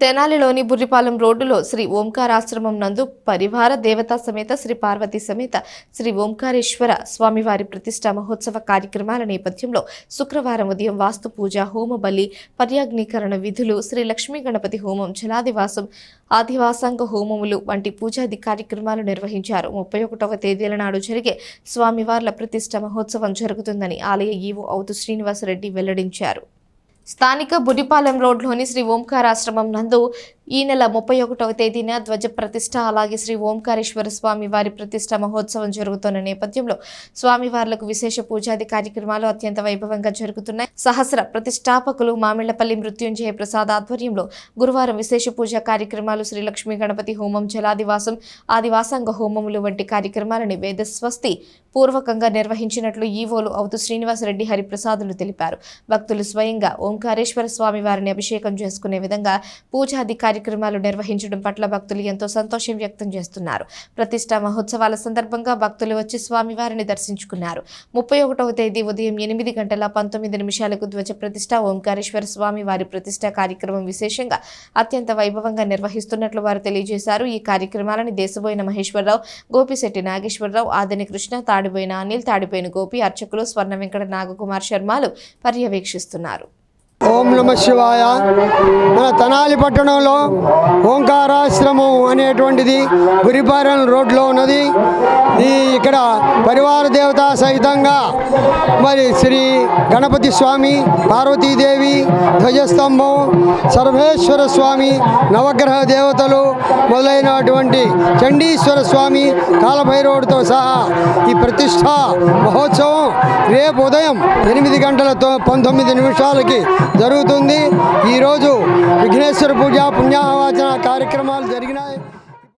తెనాలిలోని బుర్రిపాలెం రోడ్డులో శ్రీ ఓంకారాశ్రమం నందు పరివార దేవతా సమేత శ్రీ పార్వతీ సమేత శ్రీ ఓంకారేశ్వర స్వామివారి ప్రతిష్ట మహోత్సవ కార్యక్రమాల నేపథ్యంలో శుక్రవారం ఉదయం వాస్తు పూజ హోమ బలి పర్యాగ్నీకరణ విధులు శ్రీ లక్ష్మీ గణపతి హోమం జలాదివాసం ఆదివాసాంగ హోమములు వంటి పూజాది కార్యక్రమాలు నిర్వహించారు. ముప్పై ఒకటవ తేదీల నాడు జరిగే స్వామివార్ల ప్రతిష్ట మహోత్సవం జరుగుతుందని ఆలయ ఈవో అవుతు శ్రీనివాసరెడ్డి వెల్లడించారు. స్థానిక బుడిపాలెం రోడ్లోని శ్రీ ఓంకారాశ్రమం నందు ఈ నెల ముప్పై ఒకటవ తేదీన ధ్వజ ప్రతిష్ట అలాగే శ్రీ ఓంకారేశ్వర స్వామి వారి ప్రతిష్ట మహోత్సవం జరుగుతున్న నేపథ్యంలో స్వామివార్లకు విశేష పూజాది కార్యక్రమాలు అత్యంత వైభవంగా జరుగుతున్నాయి. సహస్ర ప్రతిష్టాపకులు మామిళ్ళపల్లి మృత్యుంజయ ప్రసాద్ ఆధ్వర్యంలో గురువారం విశేష పూజా కార్యక్రమాలు శ్రీ లక్ష్మీ గణపతి హోమం జలాదివాసం ఆదివాసాంగ హోమములు వంటి కార్యక్రమాలని వేదస్వస్తి పూర్వకంగా నిర్వహించినట్లు ఈవోలు అవుతూ శ్రీనివాసరెడ్డి హరిప్రసాదులు తెలిపారు. భక్తులు స్వయంగా ఓంకారేశ్వర స్వామి వారిని అభిషేకం చేసుకునే విధంగా పూజాది కార్యక్రమాలు నిర్వహించడం పట్ల భక్తులు ఎంతో సంతోషం వ్యక్తం చేస్తున్నారు. ప్రతిష్టా మహోత్సవాల సందర్భంగా భక్తులు వచ్చి స్వామివారిని దర్శించుకున్నారు. ముప్పై ఒకటవ తేదీ ఉదయం ఎనిమిది గంటల పంతొమ్మిది నిమిషాలకు ధ్వజ ప్రతిష్ట ఓంకారేశ్వర స్వామి వారి ప్రతిష్ట కార్యక్రమం విశేషంగా అత్యంత వైభవంగా నిర్వహిస్తున్నట్లు వారు తెలియజేశారు. ఈ కార్యక్రమాలను దేశబోయిన మహేశ్వరరావు గోపిశెట్టి నాగేశ్వరరావు ఆదని కృష్ణ తాడిపోయిన అనిల్ తాడిపోయిన గోపి అర్చకులు స్వర్ణ వెంకట నాగకుమార్ శర్మలు పర్యవేక్షిస్తున్నారు. ఓం నమ శివాయ. మన తనాలి పట్టణంలో ఓంకారాశ్రమం అనేటువంటిది గురిపాలెం రోడ్లో ఉన్నది. ఈ ఇక్కడ పరివార దేవత సహితంగా మరి శ్రీ గణపతి స్వామి పార్వతీదేవి ధ్వజస్తంభం సర్వేశ్వర స్వామి నవగ్రహ దేవతలు మొదలైనటువంటి చండీశ్వర స్వామి కాలభైరవుడితో సహా ఈ ప్రతిష్ట మహోత్సవం రేపు ఉదయం ఎనిమిది గంటలతో పంతొమ్మిది నిమిషాలకి జరుగుతుంది. ఈరోజు విఘ్నేశ్వర పూజ పుణ్యాహవాచన కార్యక్రమాలు జరిగినాయి.